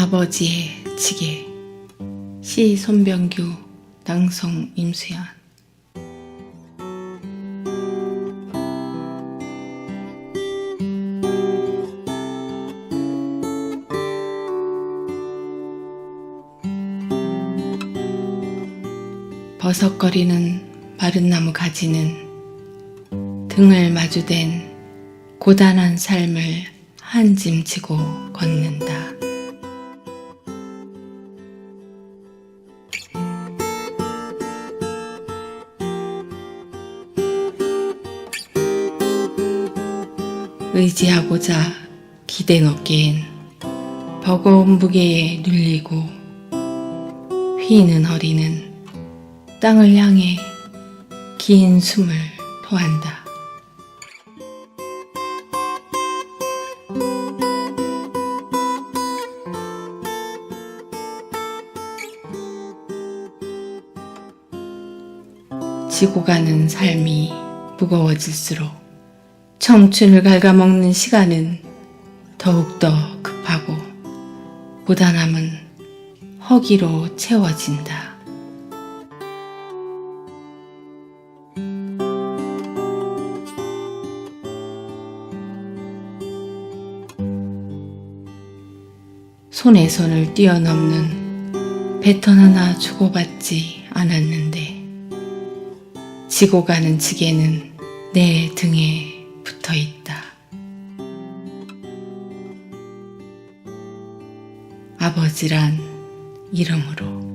아버지의 지게 시 손병규 낭송 임수연 버석거리는 마른 나무 가지는 등을 마주댄 고단한 삶을 한짐 지고 걷는다. 의지하고자 기댄 어깨엔 버거운 무게에 눌리고 휘는 허리는 땅을 향해 긴 숨을 토한다. 지고 가는 삶이 무거워질수록 청춘을 갉아먹는 시간은 더욱더 급하고 고단함은 허기로 채워진다. 손에 손을 뛰어넘는 배턴 하나 주고받지 않았는데 지고 가는 지게는 내 등에 붙어 있다. 아버지란 이름으로.